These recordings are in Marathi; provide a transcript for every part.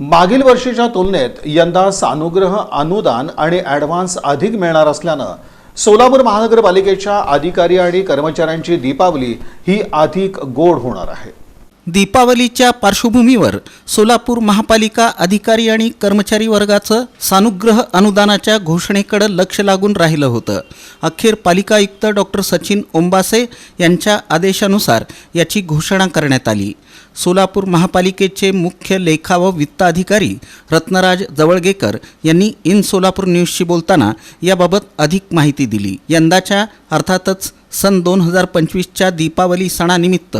मागील वर्षीच्या तुलनेत यंदा सानुग्रह अनुदान आणि ॲडव्हान्स अधिक मिळणार असल्यानं सोलापूर महानगरपालिकेच्या अधिकारी आणि कर्मचाऱ्यांची दीपावली ही अधिक गोड होणार आहे. दीपावलीच्या पार्श्वभूमीवर सोलापूर महापालिका अधिकारी आणि कर्मचारी वर्गाचं सानुग्रह अनुदानाच्या घोषणेकडे लक्ष लागून राहिलं होतं. अखेर पालिका आयुक्त डॉक्टर सचिन ओंबासे यांच्या आदेशानुसार याची घोषणा करण्यात आली. सोलापूर महापालिकेचे मुख्य लेखा व वित्त अधिकारी रत्नराज जवळगेकर यांनी इन सोलापूर न्यूजशी बोलताना याबाबत अधिक माहिती दिली. यंदाच्या अर्थातच सन दोन हजार पंचवीसच्या दीपावली सणानिमित्त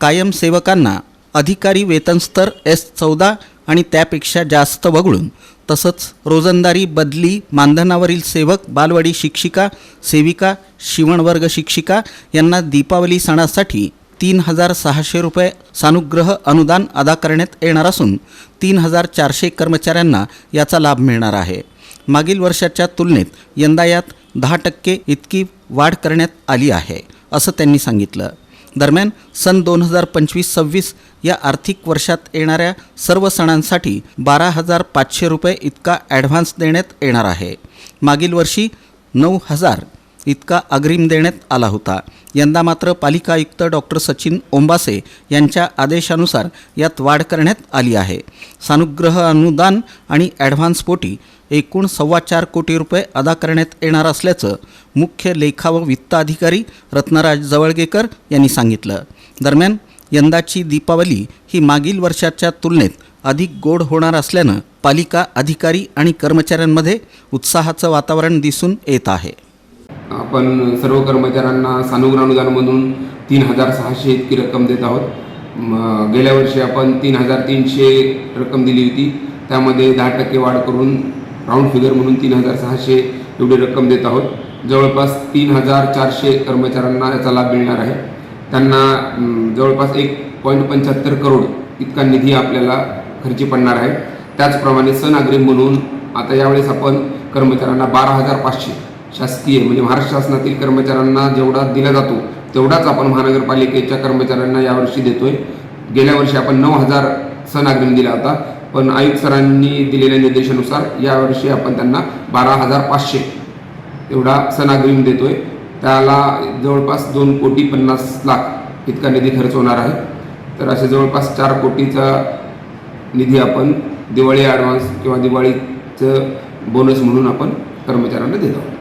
कायम सेवकांना अधिकारी वेतनस्तर एस चौदा आणि त्यापेक्षा जास्त वगळून तसंच रोजंदारी बदली मानधनावरील सेवक बालवाडी शिक्षिका सेविका शिवणवर्ग शिक्षिका यांना दीपावली सणासाठी तीन हजार सहाशे रुपये सानुग्रह अनुदान अदा करण्यात येणार असून तीन हजार चारशे कर्मचाऱ्यांना याचा लाभ मिळणार आहे. मागील वर्षाच्या तुलनेत यंदा यात दहा टक्के इतकी वाढ करण्यात आली आहे असं त्यांनी सांगितलं. दरम्यान सन दोन हजार पंचवीस सव्वीस या आर्थिक वर्षात येणाऱ्या सर्व सणांसाठी बारा हजार पाचशे रुपये इतका ॲडव्हान्स देण्यात येणार आहे. मागील वर्षी नऊ हजार इतका अग्रिम देण्यात आला होता. यंदा मात्र पालिका आयुक्त डॉक्टर सचिन ओंबासे यांच्या आदेशानुसार यात वाढ करण्यात आली आहे. सानुग्रह अनुदान आणि ॲडव्हान्सपोटी एकूण सव्वा चार कोटी रुपये अदा करण्यात येणार असल्याचं मुख्य लेखा व वित्त अधिकारी रत्नराज जवळगेकर यांनी सांगितलं. दरम्यान यंदाची दीपावली ही मागील वर्षाच्या तुलनेत अधिक गोड होणार असल्यानं पालिका अधिकारी आणि कर्मचाऱ्यांमध्ये उत्साहाचं वातावरण दिसून येत आहे. आपण सर्व कर्मचाऱ्यांना सानुग्रानुदान अनुदानमधून तीन हजार सहाशे इतकी रक्कम देत आहोत. गेल्या वर्षी आपण तीन हजार तीनशे रक्कम दिली होती. त्यामध्ये दहा टक्के वाढ करून राऊंड फिगर म्हणून तीन हजार सहाशे एवढी रक्कम देत आहोत. जवळपास तीन हजार चारशे कर्मचाऱ्यांना याचा लाभ मिळणार आहे. त्यांना जवळपास एक पॉईंट पंच्याहत्तर करोड इतका निधी आपल्याला खर्ची पडणार आहे. त्याचप्रमाणे सण अग्रिम म्हणून आता यावेळेस आपण कर्मचाऱ्यांना बारा हजार पाचशे शासकीय म्हणजे महाराष्ट्र शासनातील कर्मचाऱ्यांना जेवढा दिला जातो तेवढाच आपण महानगरपालिकेच्या कर्मचाऱ्यांना यावर्षी देतोय. गेल्या वर्षी आपण नऊ हजार सण अग्रिम दिला होता पण आयुक्त सरांनी दिलेल्या निर्देशानुसार यावर्षी आपण त्यांना बारा हजार पाचशे एवढा सण अग्रिम देतोय. त्याला जवळपास दोन कोटी पन्नास लाख इतका निधी खर्च होणार आहे. तर असे जवळपास चार कोटीचा निधी आपण दिवाळी ॲडव्हान्स किंवा दिवाळीचं बोनस म्हणून आपण कर्मचाऱ्यांना देत. आहोत